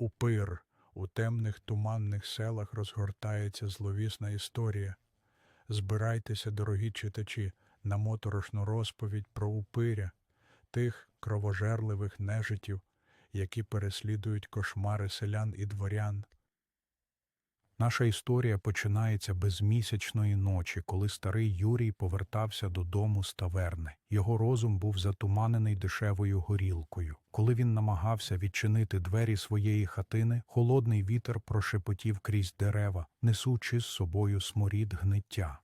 Упир. У темних туманних селах розгортається зловісна історія. Збирайтеся, дорогі читачі, на моторошну розповідь про упиря, тих кровожерливих нежитів, які переслідують кошмари селян і дворян. Наша історія починається безмісячної ночі, коли старий Юрій повертався додому з таверни. Його розум був затуманений дешевою горілкою. Коли він намагався відчинити двері своєї хатини, холодний вітер прошепотів крізь дерева, несучи з собою сморід гниття.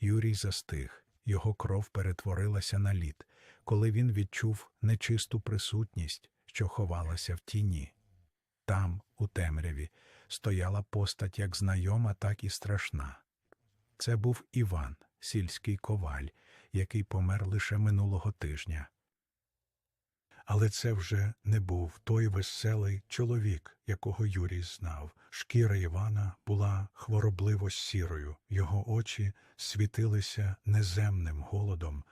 Юрій застиг. Його кров перетворилася на лід, коли він відчув нечисту присутність, що ховалася в тіні. Там, у темряві, стояла постать як знайома, так і страшна. Це був Іван, сільський коваль, який помер лише минулого тижня. Але це вже не був той веселий чоловік, якого Юрій знав. Шкіра Івана була хворобливо сірою, його очі світилися неземним голодом.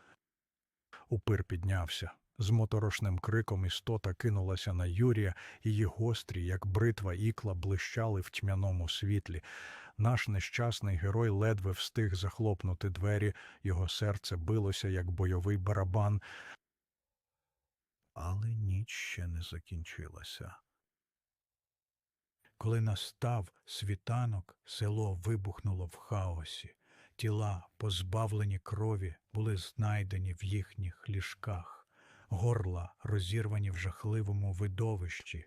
Упир піднявся. З моторошним криком істота кинулася на Юрія, її гострі, як бритва ікла, блищали в тьмяному світлі. Наш нещасний герой ледве встиг захлопнути двері, його серце билося, як бойовий барабан. Але ніч ще не закінчилася. Коли настав світанок, село вибухнуло в хаосі. Тіла, позбавлені крові, були знайдені в їхніх ліжках, горла розірвані в жахливому видовищі.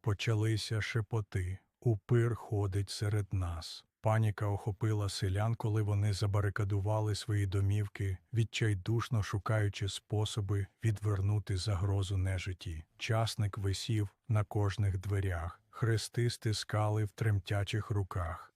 Почалися шепоти. Упир ходить серед нас. Паніка охопила селян, коли вони забарикадували свої домівки, відчайдушно шукаючи способи відвернути загрозу нежиті. Часник висів на кожних дверях, хрести стискали в тремтячих руках.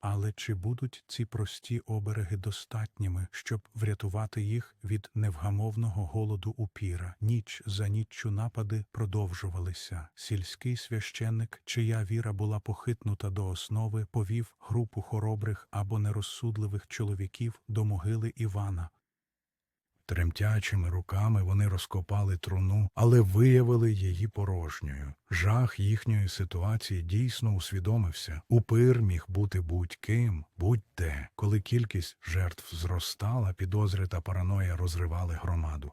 Але чи будуть ці прості обереги достатніми, щоб врятувати їх від невгамовного голоду упіра? Ніч за ніччю напади продовжувалися. Сільський священник, чия віра була похитнута до основи, повів групу хоробрих або нерозсудливих чоловіків до могили Івана. Тремтячими руками вони розкопали труну, але виявили її порожньою. Жах їхньої ситуації дійсно усвідомився. Упир міг бути будь-ким, будь-де. Коли кількість жертв зростала, підозри та параноя розривали громаду.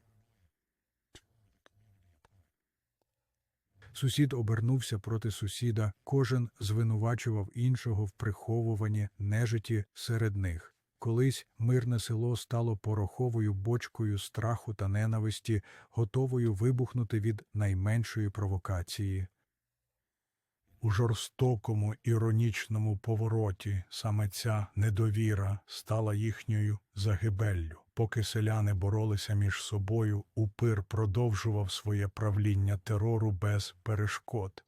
Сусід обернувся проти сусіда, кожен звинувачував іншого в приховуванні нежиті серед них. Колись мирне село стало пороховою бочкою страху та ненависті, готовою вибухнути від найменшої провокації. У жорстокому іронічному повороті саме ця недовіра стала їхньою загибеллю. Поки селяни боролися між собою, упир продовжував своє правління терору без перешкод.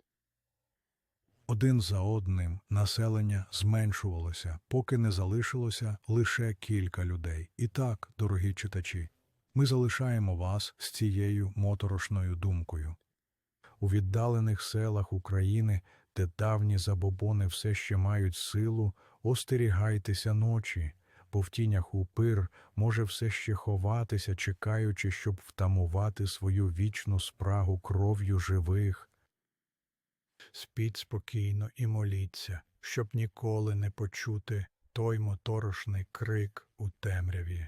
Один за одним населення зменшувалося, поки не залишилося лише кілька людей. І так, дорогі читачі, ми залишаємо вас з цією моторошною думкою. У віддалених селах України, де давні забобони все ще мають силу, остерігайтеся ночі, бо в тінях упир може все ще ховатися, чекаючи, щоб втамувати свою вічну спрагу кров'ю живих. Спіть спокійно і моліться, щоб ніколи не почути той моторошний крик у темряві.